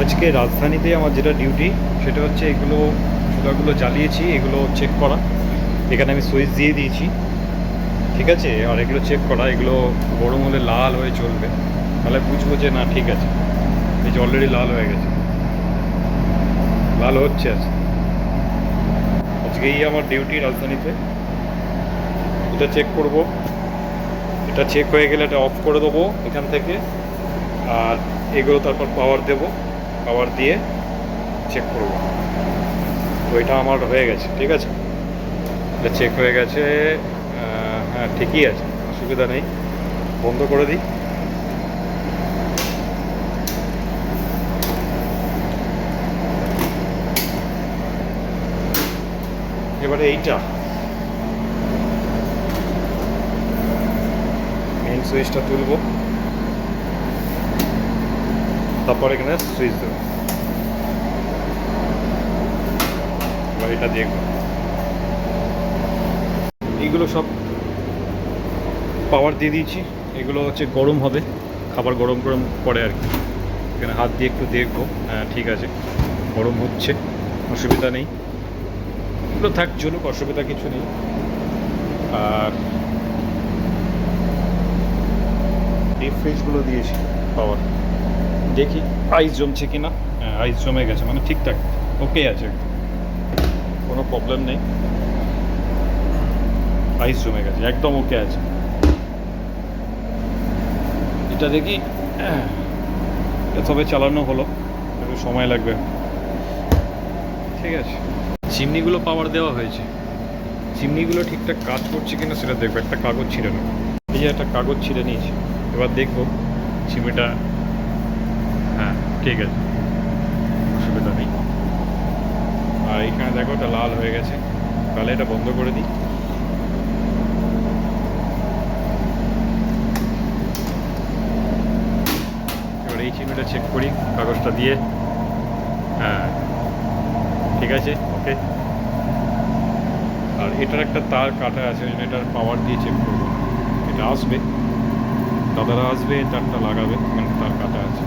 আজকে রাজধানীতে আমার যেটা ডিউটি সেটা হচ্ছে এগুলো সুতাগুলো জ্বালিয়েছি, এগুলো চেক করা। এখানে আমি সুইচ দিয়ে দিয়েছি। ঠিক আছে? আর এগুলো চেক করা। এগুলো গরম হলে লাল হয়ে চলবে। তাহলে বুঝব যে না, ঠিক আছে। এই যে অলরেডি লাল হয়ে গেছে। লাল হচ্ছে আজ। আজকেই আমার ডিউটি রাজধানীতে। এটা চেক করব। এটা চেক হয়ে গেলে এটা অফ করে দেবো এখান থেকে। আর এগুলো তারপর পাওয়ার দেব। পাওয়ার দিয়ে চেক করব। তো এটা আমার হয়ে গেছে, ঠিক আছে? এটা চেক হয়ে গেছে হ্যাঁ ঠিকই আছে, অসুবিধা নেই। বন্ধ করে দিই। এবারে এইটা। মেইন সুইচটা তুলবো। তারপর এখানে সুইচ দেবো। এবার এটা দেখব এইগুলো সব পাওয়ার দিয়ে দিয়েছি। এগুলো হচ্ছে গরম হবে। খাবার গরম গরম করে আর কি। এখানে হাত দিয়ে একটু দেখব। হ্যাঁ ঠিক আছে। গরম হচ্ছে। অসুবিধা নেই। এগুলো থাক, চলুক, অসুবিধা কিছু নেই। আর এই ফ্রিজগুলো দিয়েছি পাওয়ার দেখি আইস জমছে কি না হ্যাঁ আইস জমে গেছে মানে ঠিকঠাক ওকে আছে কোনো প্রবলেম নেই। আইস জমে গেছে একদম ওকে আছে। এটা দেখি এটা তবে চালানো হলো একটু সময় লাগবে। ঠিক আছে। চিমনিগুলো পাওয়ার দেওয়া হয়েছে। চিমনিগুলো ঠিকঠাক কাজ করছে কিনা সেটা দেখব একটা কাগজ ছিঁড়ে নেব। এই যে একটা কাগজ ছিঁড়ে নিয়েছি এবার দেখব চিমনিটা হ্যাঁ ঠিক আছে, অসুবিধা নেই। আর এখানে দেখো, এটা লাল হয়ে গেছে। তাহলে এটা বন্ধ করে দিই। এবার এই চিমনিটা চেক করি, কাগজটা দিয়ে। হ্যাঁ ঠিক আছে ওকে আর এটার একটা তার কাটা আছে, ওই জন্য এটার পাওয়ার দিয়ে চেক করব। এটা আসবে। দাদারা আসবে, তারটা লাগাবে মানে তার কাটা আছে।